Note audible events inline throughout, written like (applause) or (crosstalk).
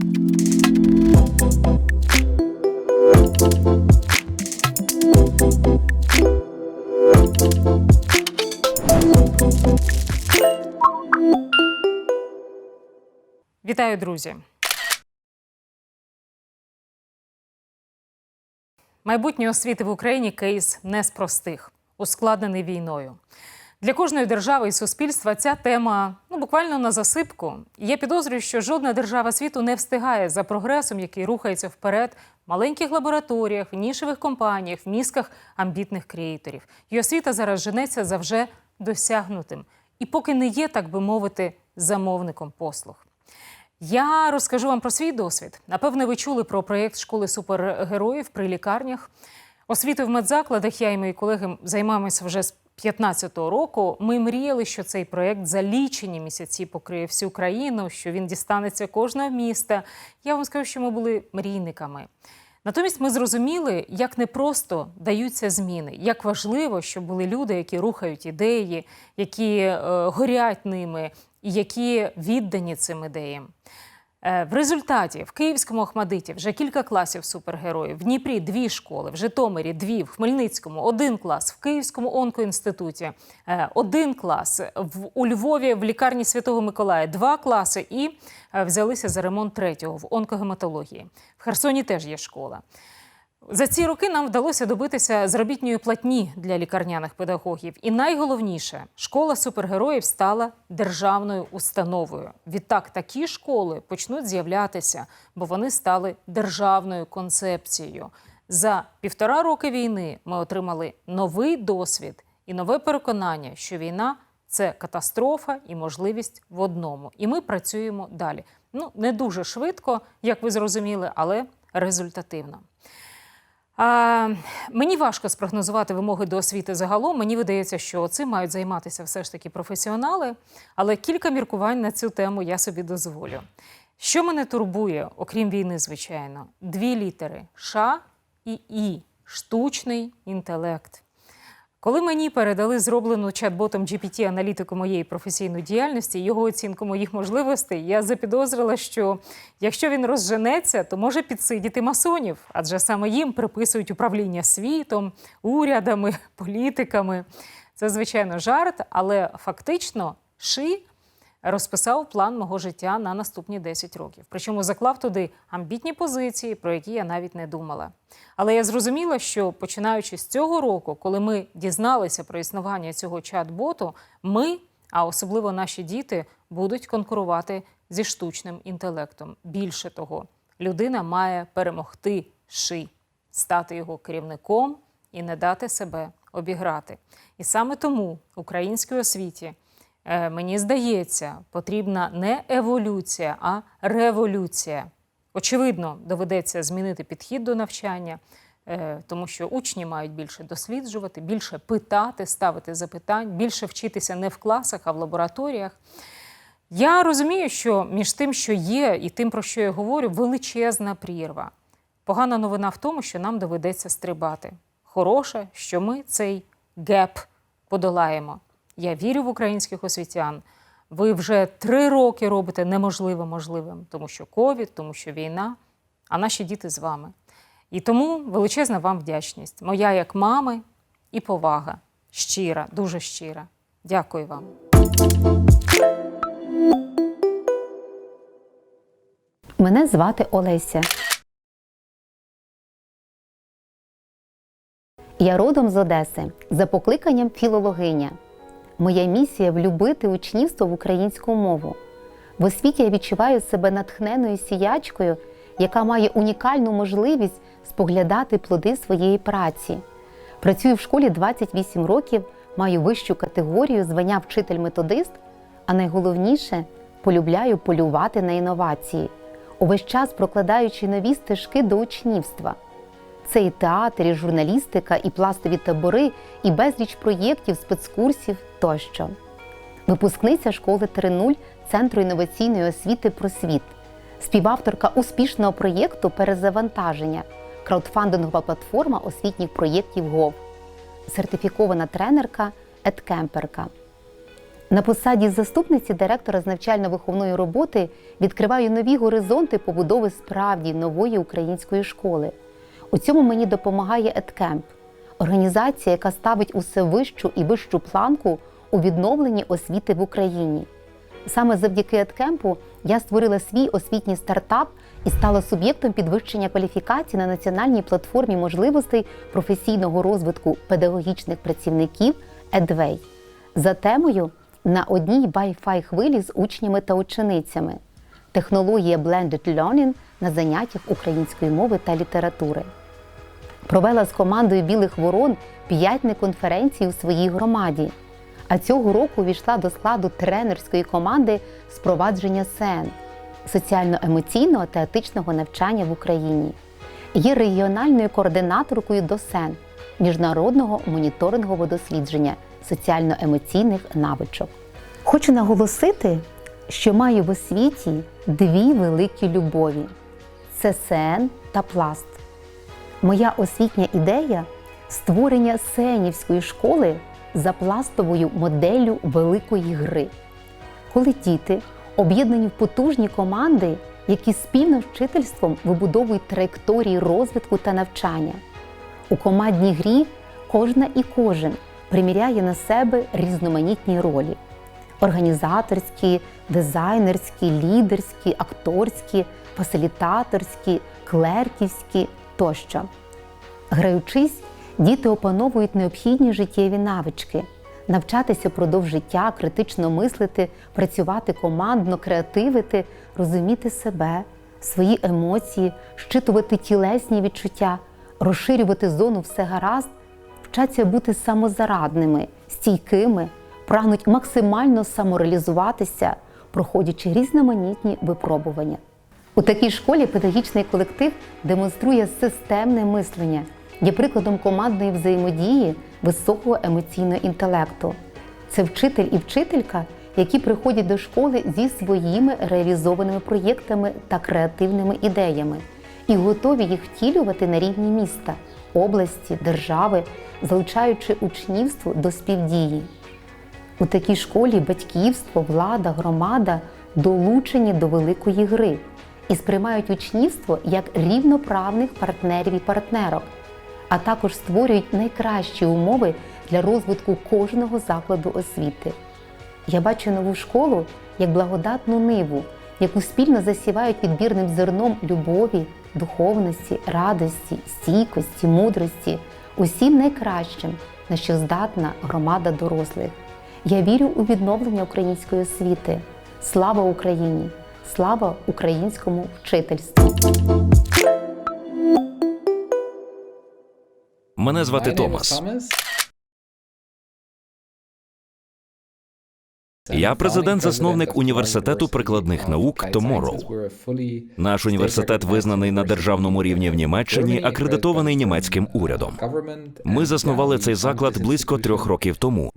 Вітаю, друзі! Майбутнє освіти в Україні кейс не з простих, ускладнений війною. Для кожної держави і суспільства ця тема ну буквально на засипку. Я підозрюю, що жодна держава світу не встигає за прогресом, який рухається вперед в маленьких лабораторіях, в нішевих компаніях, в мізках амбітних креаторів. І освіта зараз женеться за вже досягнутим. І поки не є, так би мовити, замовником послуг. Я розкажу вам про свій досвід. Напевне, ви чули про проєкт школи супергероїв при лікарнях. Освітою в медзакладах я і мої колеги займаємося вже з 15-го року. Ми мріяли, що цей проєкт за лічені місяці покриє всю країну, що він дістанеться кожного міста. Я вам скажу, що ми були мрійниками. Натомість ми зрозуміли, як непросто даються зміни, як важливо, щоб були люди, які рухають ідеї, які е, горять ними, і які віддані цим ідеям. Е, В результаті в Київському Охмадиті вже кілька класів супергероїв, в Дніпрі дві школи, в Житомирі дві, в Хмельницькому один клас, в Київському онкоінституті е, один клас, в у Львові в лікарні Святого Миколая два класи і е, взялися за ремонт третього в онкогематології. В Херсоні теж є школа. За ці роки нам вдалося добитися заробітної платні для лікарняних педагогів. І найголовніше, школа супергероїв стала державною установою. Відтак такі школи почнуть з'являтися, бо вони стали державною концепцією. За півтора роки війни ми отримали новий досвід і нове переконання, що війна це катастрофа і можливість в одному. І ми працюємо далі. Ну не дуже швидко, як ви зрозуміли, але результативно. А, мені важко спрогнозувати вимоги до освіти загалом. Мені видається, що цим мають займатися все ж таки професіонали, але кілька міркувань на цю тему я собі дозволю. Що мене турбує, окрім війни, звичайно, дві літери Ш і І штучний інтелект. Коли мені передали зроблену чат-ботом GPT аналітику моєї професійної діяльності, його оцінку моїх можливостей, я запідозрила, що якщо він розженеться, то може підсидіти масонів, адже саме їм приписують управління світом, урядами, (laughs) політиками. Це звичайно жарт, але фактично ши розписав план мого життя на наступні 10 років. Причому заклав туди амбітні позиції, про які я навіть не думала. Але я зрозуміла, що починаючи з цього року, коли ми дізналися про існування цього чат-боту, ми, а особливо наші діти, будуть конкурувати зі штучним інтелектом. Більше того, людина має перемогти ши, стати його керівником і не дати себе обіграти. І саме тому українській освіті. Е, Мені здається, потрібна не еволюція, а революція. Очевидно, доведеться змінити підхід до навчання, е, тому що учні мають більше досліджувати, більше питати, ставити запитань, більше вчитися не в класах, а в лабораторіях. Я розумію, що між тим, що є, і тим, про що я говорю, величезна прірва. Погана новина в тому, що нам доведеться стрибати. Хороша, що ми цей геп подолаємо. Я вірю в українських освітян. Ви вже три роки робите неможливе можливим, тому що ковід, тому що війна, а наші діти з вами. І тому величезна вам вдячність. Моя як мами і повага. Щира, дуже щира. Дякую вам. Мене звати Олеся. Я родом з Одеси за покликанням філологиня. Моя місія влюбити учнівство в українську мову. В освіті я відчуваю себе натхненою сіячкою, яка має унікальну можливість споглядати плоди своєї праці. Працюю в школі 28 років, маю вищу категорію звання вчитель-методист, а найголовніше полюбляю полювати на інновації, увесь час прокладаючи нові стежки до учнівства. Це і театр, і журналістика, і пластові табори, і безліч проєктів, спецкурсів тощо. Випускниця школи 3.0 Центру інноваційної освіти «Просвіт», співавторка успішного проєкту Перезавантаження, краудфандингова платформа освітніх проєктів ГОВ, сертифікована тренерка, едкемперка. На посаді заступниці директора з навчально-виховної роботи відкриваю нові горизонти побудови справді нової української школи. У цьому мені допомагає EdCamp – організація, яка ставить усе вищу і вищу планку у відновленні освіти в Україні. Саме завдяки EdCamp я створила свій освітній стартап і стала суб'єктом підвищення кваліфікації на національній платформі можливостей професійного розвитку педагогічних працівників EdWay за темою на одній Wi-Fi хвилі з учнями та ученицями. Технологія Blended Learning на заняттях української мови та літератури. Провела з командою Білих Ворон п'ять неконференцій у своїй громаді. А цього року війшла до складу тренерської команди спровадження СЕН соціально-емоційного та етичного навчання в Україні. Є регіональною координаторкою до СЕН міжнародного моніторингового дослідження соціально-емоційних навичок. Хочу наголосити, що маю в освіті дві великі любові: це СЕН та пласт. Моя освітня ідея створення сенівської школи за пластовою моделлю великої гри, коли діти об'єднані в потужні команди, які спільно вчительством вибудовують траєкторії розвитку та навчання. У командній грі кожна і кожен приміряє на себе різноманітні ролі: організаторські, дизайнерські, лідерські, акторські, фасилітаторські, клерківські тощо. Граючись, діти опановують необхідні життєві навички, навчатися впродовж життя, критично мислити, працювати командно, креативити, розуміти себе, свої емоції, щитувати тілесні відчуття, розширювати зону все гаразд, вчаться бути самозарадними, стійкими, прагнуть максимально самореалізуватися, проходячи різноманітні випробування. У такій школі педагогічний колектив демонструє системне мислення, є прикладом командної взаємодії високого емоційного інтелекту. Це вчитель і вчителька, які приходять до школи зі своїми реалізованими проєктами та креативними ідеями і готові їх втілювати на рівні міста, області, держави, залучаючи учнівство до співдії. У такій школі батьківство, влада, громада долучені до великої гри і сприймають учнівство як рівноправних партнерів і партнерок, а також створюють найкращі умови для розвитку кожного закладу освіти. Я бачу нову школу як благодатну ниву, яку спільно засівають підбірним зерном любові, духовності, радості, стійкості, мудрості, усім найкращим, на що здатна громада дорослих. Я вірю у відновлення української освіти. Слава Україні! Слава українському вчительству! Мене звати Томас. Я президент-засновник університету прикладних наук Tomorrow. Наш університет визнаний на державному рівні в Німеччині, акредитований німецьким урядом. Ми заснували цей заклад близько трьох років тому.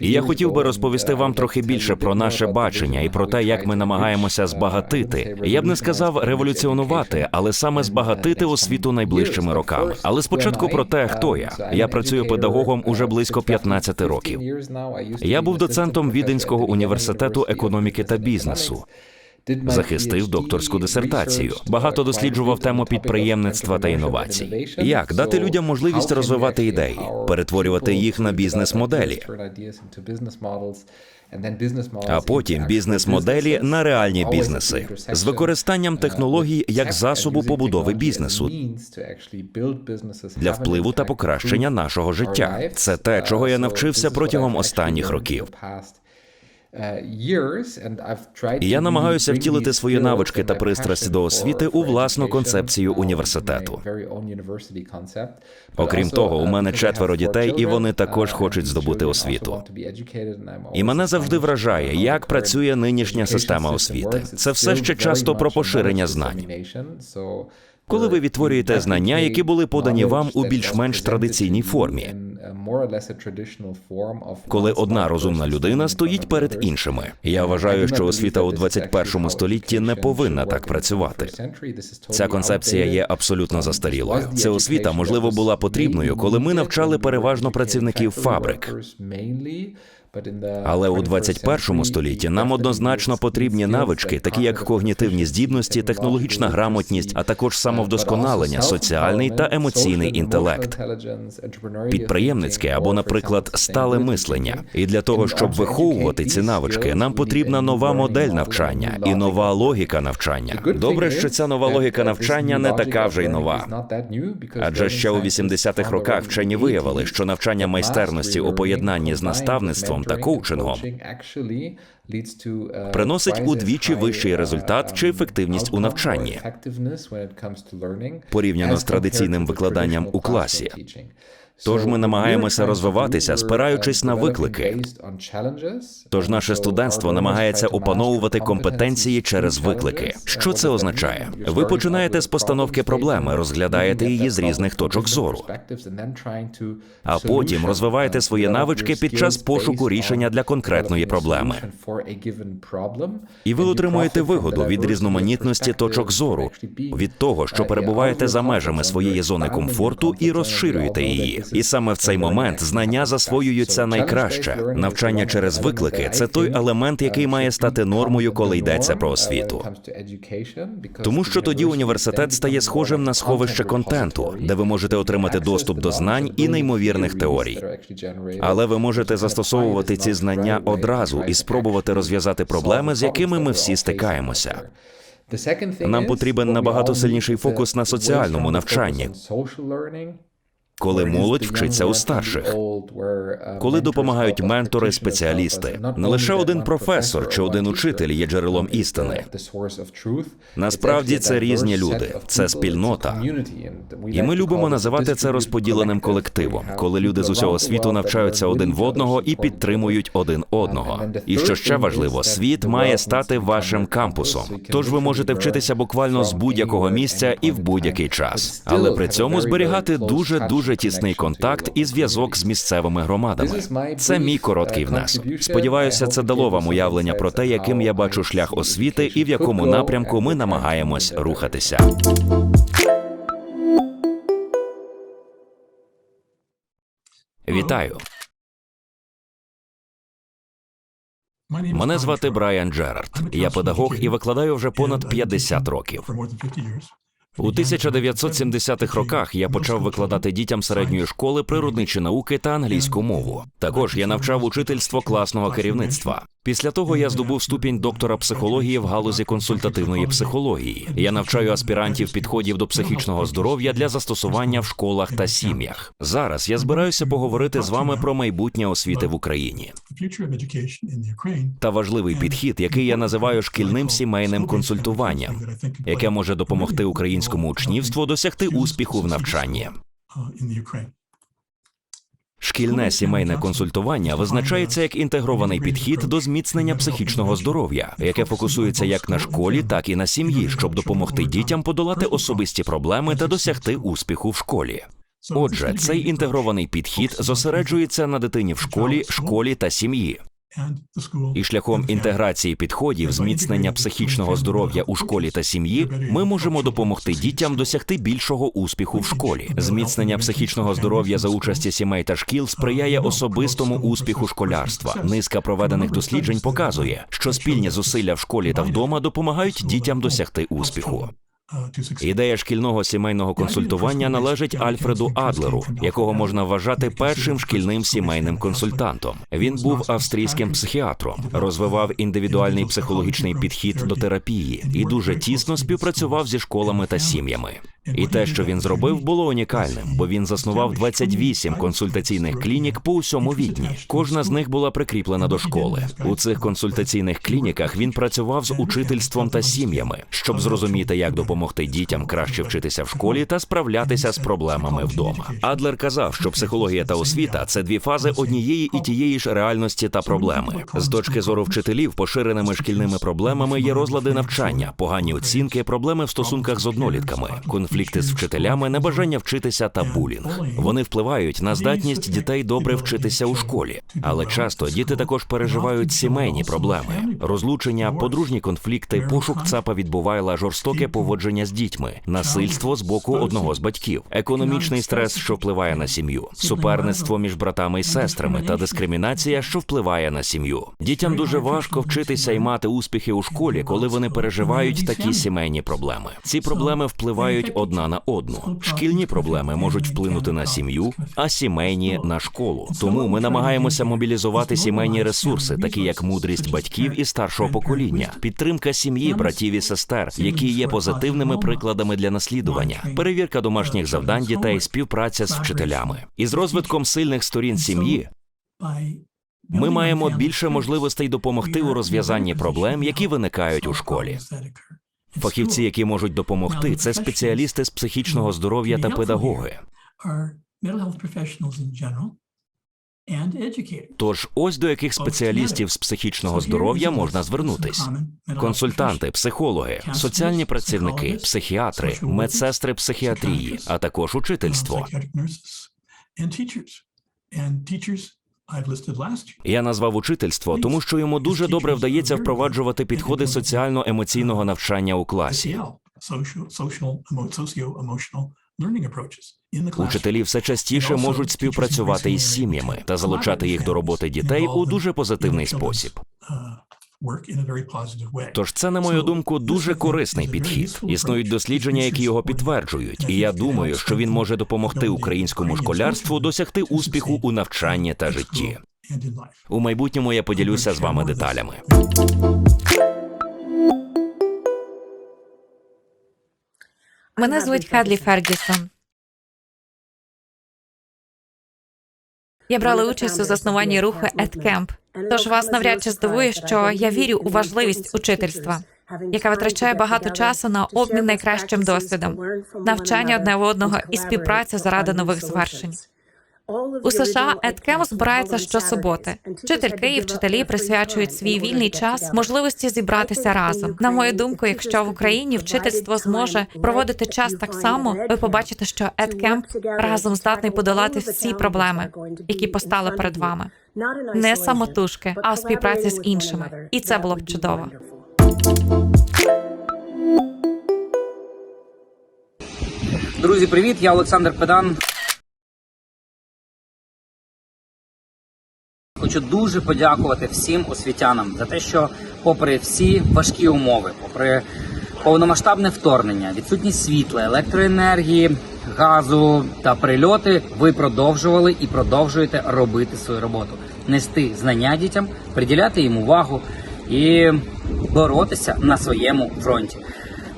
І я хотів би розповісти вам трохи більше про наше бачення і про те, як ми намагаємося збагатити. Я б не сказав революціонувати, але саме збагатити освіту найближчими роками. Але спочатку про те, хто я. Я працюю педагогом уже близько 15 років. Я був доцентом Віденського університету економіки та бізнесу. Захистив докторську дисертацію. Багато досліджував тему підприємництва та інновацій. Як дати людям можливість розвивати ідеї, перетворювати їх на бізнес-моделі, а потім бізнес-моделі на реальні бізнеси з використанням технологій як засобу побудови бізнесу для впливу та покращення нашого життя. Це те, чого я навчився протягом останніх років. І я намагаюся втілити свої навички та пристрасті до освіти у власну концепцію університету. Окрім того, у мене четверо дітей, і вони також хочуть здобути освіту. І мене завжди вражає, як працює нинішня система освіти. Це все ще часто про поширення знань. Коли ви відтворюєте знання, які були подані вам у більш-менш традиційній формі, коли одна розумна людина стоїть перед іншими. Я вважаю, що освіта у 21 столітті не повинна так працювати. Ця концепція є абсолютно застарілою. Ця освіта, можливо, була потрібною, коли ми навчали переважно працівників фабрик. Але у 21 столітті нам однозначно потрібні навички, такі як когнітивні здібності, технологічна грамотність, а також самовдосконалення, соціальний та емоційний інтелект, підприємницьке або, наприклад, стале мислення. І для того, щоб виховувати ці навички, нам потрібна нова модель навчання і нова логіка навчання. Добре, що ця нова логіка навчання не така вже й нова. Адже ще у 80-х роках вчені виявили, що навчання майстерності у поєднанні з наставництвом та коучингом приносить удвічі вищий результат чи ефективність у навчанні. порівняно з традиційним викладанням у класі. Тож ми намагаємося розвиватися, спираючись на виклики. Тож наше студентство намагається опановувати компетенції через виклики. Що це означає? Ви починаєте з постановки проблеми, розглядаєте її з різних точок зору, а потім розвиваєте свої навички під час пошуку рішення для конкретної проблеми. І ви отримуєте вигоду від різноманітності точок зору, від того, що перебуваєте за межами своєї зони комфорту і розширюєте її. І саме в цей момент знання засвоюються найкраще. Навчання через виклики це той елемент, який має стати нормою, коли йдеться про освіту. Тому що тоді університет стає схожим на сховище контенту, де ви можете отримати доступ до знань і неймовірних теорій. Але ви можете застосовувати ці знання одразу і спробувати розв'язати проблеми, з якими ми всі стикаємося. Нам потрібен набагато сильніший фокус на соціальному навчанні, Коли молодь вчиться у старших, коли допомагають ментори, спеціалісти, не лише один професор чи один учитель є джерелом істини. Насправді це різні люди, це спільнота. І ми любимо називати це розподіленим колективом, коли люди з усього світу навчаються один в одного і підтримують один одного. І що ще важливо, світ має стати вашим кампусом. Тож ви можете вчитися буквально з будь-якого місця і в будь-який час, але при цьому зберігати дуже дуже тісний контакт і зв'язок з місцевими громадами. Це мій короткий внесок. Сподіваюся, це дало вам уявлення про те, яким я бачу шлях освіти і в якому напрямку ми намагаємось рухатися. Вітаю. Мене звати Брайан Джерард. Я педагог і викладаю вже понад 50 років. У 1970-х роках я почав викладати дітям середньої школи природничі науки та англійську мову. Також я навчав учительство класного керівництва. Після того я здобув ступінь доктора психології в галузі консультативної психології. Я навчаю аспірантів підходів до психічного здоров'я для застосування в школах та сім'ях. Зараз я збираюся поговорити з вами про майбутнє освіти в Україні та важливий підхід, який я називаю шкільним сімейним консультуванням, яке може допомогти українському учнівству досягти успіху в навчанні. Шкільне сімейне консультування визначається як інтегрований підхід до зміцнення психічного здоров'я, яке фокусується як на школі, так і на сім'ї, щоб допомогти дітям подолати особисті проблеми та досягти успіху в школі. Отже, цей інтегрований підхід зосереджується на дитині в школі, школі та сім'ї. І шляхом інтеграції підходів, зміцнення психічного здоров'я у школі та сім'ї, ми можемо допомогти дітям досягти більшого успіху в школі. Зміцнення психічного здоров'я за участі сімей та шкіл сприяє особистому успіху школярства. Низка проведених досліджень показує, що спільні зусилля в школі та вдома допомагають дітям досягти успіху. Ідея шкільного сімейного консультування належить Альфреду Адлеру, якого можна вважати першим шкільним сімейним консультантом. Він був австрійським психіатром, розвивав індивідуальний психологічний підхід до терапії і дуже тісно співпрацював зі школами та сім'ями. І те, що він зробив, було унікальним, бо він заснував 28 консультаційних клінік по усьому відні. Кожна з них була прикріплена до школи. У цих консультаційних клініках він працював з учительством та сім'ями, щоб зрозуміти, як допомогти дітям краще вчитися в школі та справлятися з проблемами вдома. Адлер казав, що психологія та освіта це дві фази однієї і тієї ж реальності та проблеми. З точки зору вчителів, поширеними шкільними проблемами є розлади навчання, погані оцінки, проблеми в стосунках з однолітками, конфлікти конфлікти з вчителями, небажання вчитися та булінг. Вони впливають на здатність дітей добре вчитися у школі, але часто діти також переживають сімейні проблеми, розлучення, подружні конфлікти, пошук ЦАПа від Бувайла, жорстоке поводження з дітьми, насильство з боку одного з батьків, економічний стрес, що впливає на сім'ю, суперництво між братами і сестрами та дискримінація, що впливає на сім'ю. Дітям дуже важко вчитися і мати успіхи у школі, коли вони переживають такі сімейні проблеми. Ці проблеми впливають одна на одну. Шкільні проблеми можуть вплинути на сім'ю, а сімейні на школу. Тому ми намагаємося мобілізувати сімейні ресурси, такі як мудрість батьків і старшого покоління, підтримка сім'ї, братів і сестер, які є позитивними прикладами для наслідування, перевірка домашніх завдань дітей, співпраця з вчителями. І з розвитком сильних сторін сім'ї ми маємо більше можливостей допомогти у розв'язанні проблем, які виникають у школі. Фахівці, які можуть допомогти, це спеціалісти з психічного здоров'я та педагоги. Тож ось до яких спеціалістів з психічного здоров'я можна звернутись: консультанти, психологи, соціальні працівники, психіатри, медсестри психіатрії, а також учительство. Я назвав учительство, тому що йому дуже добре вдається впроваджувати підходи соціально-емоційного навчання у класі. Учителі все частіше можуть співпрацювати із сім'ями та залучати їх до роботи дітей у дуже позитивний спосіб. Тож це, на мою думку, дуже корисний підхід. Існують дослідження, які його підтверджують, і я думаю, що він може допомогти українському школярству досягти успіху у навчанні та житті. У майбутньому я поділюся з вами деталями. Мене звуть Хадлі Фергюсон. Я брала участь у заснуванні руху EdCamp, Тож вас навряд чи здивує, що я вірю у важливість учительства, яка витрачає багато часу на обмін найкращим досвідом, навчання одне в одного і співпраця заради нових звершень. У США EdCamp збирається щосуботи. Вчительки і вчителі присвячують свій вільний час можливості зібратися разом. На мою думку, якщо в Україні вчительство зможе проводити час так само, ви побачите, що EdCamp разом здатний подолати всі проблеми, які постали перед вами. Не самотужки, а у співпраці з іншими. І це було б чудово. Друзі, привіт! Я Олександр Педан. Хочу дуже подякувати всім освітянам за те, що, попри всі важкі умови, попри повномасштабне вторгнення, відсутність світла, електроенергії, газу та прильоти, ви продовжували і продовжуєте робити свою роботу, нести знання дітям, приділяти їм увагу і боротися на своєму фронті.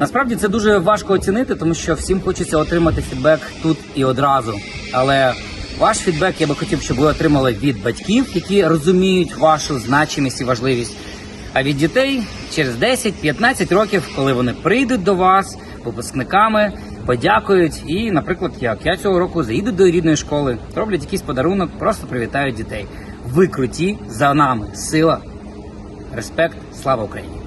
Насправді це дуже важко оцінити, тому що всім хочеться отримати фідбек тут і одразу. Але ваш фідбек я би хотів, щоб ви отримали від батьків, які розуміють вашу значимість і важливість. А від дітей через 10-15 років, коли вони прийдуть до вас випускниками, подякують і, наприклад, як я цього року заїду до рідної школи, роблять якийсь подарунок, просто привітають дітей. Ви круті за нами. Сила, респект, слава Україні!